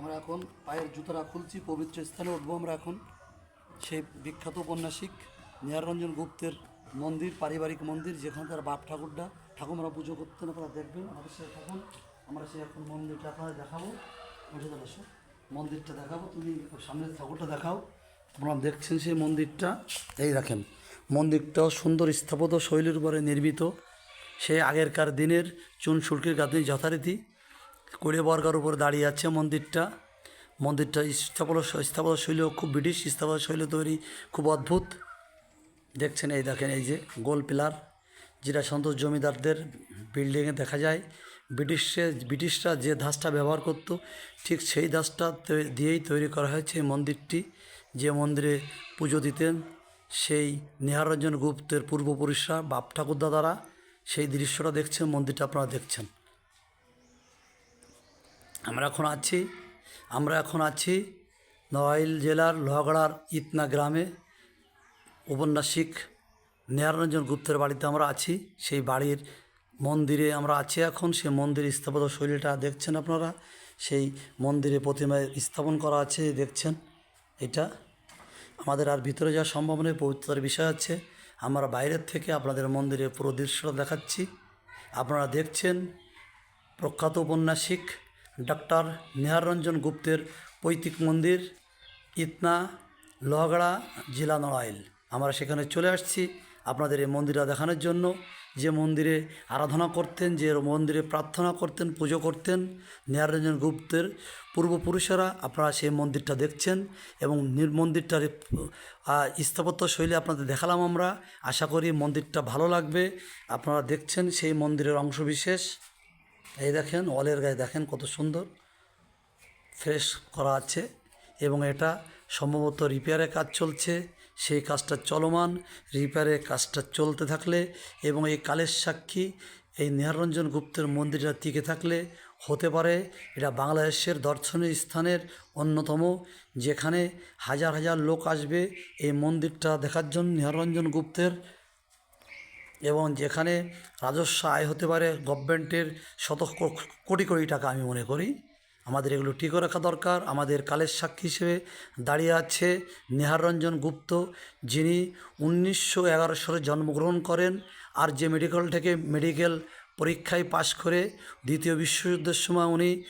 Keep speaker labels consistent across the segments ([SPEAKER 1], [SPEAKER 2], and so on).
[SPEAKER 1] আমরা এখন পায়ের জুতোরা খুলছি, পবিত্র স্থানে উঠবো আমরা এখন। সেই বিখ্যাত উপন্যাসিক নিহাররঞ্জন গুপ্তের মন্দির, পারিবারিক মন্দির, যেখানে তার বাপ ঠাকুরটা ঠাকুমারা পুজো করতেন আপনারা দেখবেন। আমাদের সাথে থাকুন আমরা সেই এখন মন্দিরটা আপনারা দেখাবো। মন্দিরটা দেখাবো, তুমি সামনের ঠাকুরটা দেখাও। আপনারা দেখছেন সেই মন্দিরটা। এই রাখেন মন্দিরটাও সুন্দর স্থাপত্য শৈলীর উপরে নির্মিত। সেই আগেরকার দিনের চুন সুরকির গাঁথনি যথারীতি। কোড়ে বর্গার উপর দাঁড়িয়ে আছে মন্দিরটা। মন্দিরটা স্থাপত্য স্থাপত্য শৈলী খুব ব্রিটিশ, স্থাপত্য শৈলী তৈরি, খুব অদ্ভুত। দেখছেন এই দেখেন এই যে গোল পিলার, যেটা সন্তোষ জমিদারদের বিল্ডিংয়ে দেখা যায়। ব্রিটিশে, ব্রিটিশরা যে ধাঁচটা ব্যবহার করত, ঠিক সেই ধাঁচটা দিয়েই তৈরি করা হয়েছে এই মন্দিরটি। যে মন্দিরে পুজো দিতেন, সেই নেহারঞ্জন গুপ্তের পূর্বপুরুষরা, বাপ ঠাকুরদা দ্বারা সেই দৃশ্যটা দেখছেন, মন্দিরটা আপনারা দেখছেন। আমরা এখন আছি, আমরা এখন আছি নড়াইল জেলার লোহাগড়ার ইতনা গ্রামে। উপন্যাসিক নিহারঞ্জন গুপ্তের বাড়িতে আমরা আছি, সেই বাড়ির মন্দিরে আমরা আছি এখন। সেই মন্দির স্থাপত্য শৈলীটা দেখছেন আপনারা? সেই মন্দিরে প্রতিমায় স্থাপন করা আছে, দেখছেন? এটা আমাদের আর ভিতরে যাওয়া সম্ভব নয় পবিত্রের বিষয় আছে। আমরা বাইরের থেকে আপনাদের মন্দিরের পুরো দৃশ্যটা দেখাচ্ছি। আপনারা দেখছেন প্রখ্যাত উপন্যাসিক ডক্টর নিহাররঞ্জন গুপ্তের পৈতৃক মন্দির, ইতনা, লোহাগড়া, জেলা নড়াইল। আমরা সেখানে চলে আসছি আপনাদের এই মন্দিরটা দেখানোর জন্য। যে মন্দিরে আরাধনা করতেন, যে মন্দিরে প্রার্থনা করতেন, পুজো করতেন নিহাররঞ্জন গুপ্তের পূর্বপুরুষেরা আপনারা সেই মন্দিরটা দেখছেন এবং মন্দিরটার স্থাপত্য শৈলী আপনাদের দেখালাম আমরা। আশা করি মন্দিরটা ভালো লাগবে। আপনারা দেখছেন সেই মন্দিরের অংশবিশেষ। এই দেখেন, ওয়ালের গায়ে দেখেন কত সুন্দর ফ্রেশ করা আছে এবং এটা সম্ভবত রিপেয়ারের কাজ চলছে। সেই কাজটা চলমান রিপেয়ারের কাজটা চলতে থাকলে এবং এই কালের সাক্ষী, এই নিহাররঞ্জন গুপ্তের মন্দিরটা টিকে থাকলে হতে পারে। এটা বাংলাদেশের দর্শনীয় স্থানের অন্যতম, যেখানে হাজার হাজার লোক আসবে এই মন্দিরটা দেখার জন্য। নিহাররঞ্জন গুপ্তের এবং যেখানে রাজস্ব আয় হতে পারে, গভর্নমেন্টের শত কোটি কোটি টাকা আমি মনে করি। আমাদের এগুলো ঠিক রাখা দরকার। আমাদের কালের সাক্ষী হিসেবে দাঁড়িয়ে আছে নেহাররঞ্জন গুপ্ত, যিনি উনিশশো এগারো সালে জন্মগ্রহণ করেন আর যে মেডিকেল থেকে মেডিকেল পরীক্ষায় পাশ করে দ্বিতীয় বিশ্বযুদ্ধের সময় উনি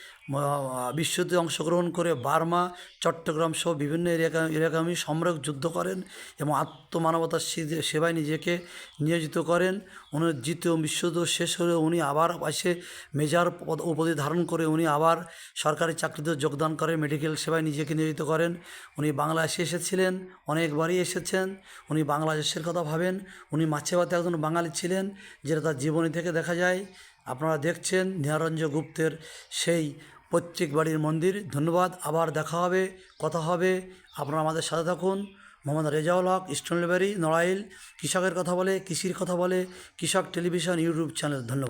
[SPEAKER 1] বিশ্বযুদ্ধে অংশগ্রহণ করে বার্মা, চট্টগ্রাম সহ বিভিন্ন এলাকা এলাকামী সম্রাট যুদ্ধ করেন এবং আত্মমানবতার সেবায় নিজেকে নিয়োজিত করেন। উনি দ্বিতীয় বিশ্বযুদ্ধ শেষ হলে উনি আবার পাশে মেজর পদ, উপাধি ধারণ করে উনি আবার সরকারি চাকরিতে যোগদান করে, মেডিকেল সেবায় নিজেকে নিয়োজিত করেন। উনি বাংলাদেশে এসেছিলেন, অনেকবারই এসেছেন। উনি বাংলাদেশের কথা ভাবেন। উনি মাছে ভাতে একজন বাঙালি ছিলেন, যেটা তার জীবনী থেকে দেখা যায়। আপনারা দেখছেন নিহারঞ্জ গুপ্তের সেই পৈতৃক বাড়ির মন্দির। ধন্যবাদ, আবার দেখা হবে, কথা হবে। আপনারা আমাদের সাথে থাকুন। Mohammad Rezaul Haque eastern library, Narail. কৃষকের কথা বলে, কৃষির কথা বলে, কৃষক টেলিভিশন, ইউটিউব চ্যানেল। ধন্যবাদ।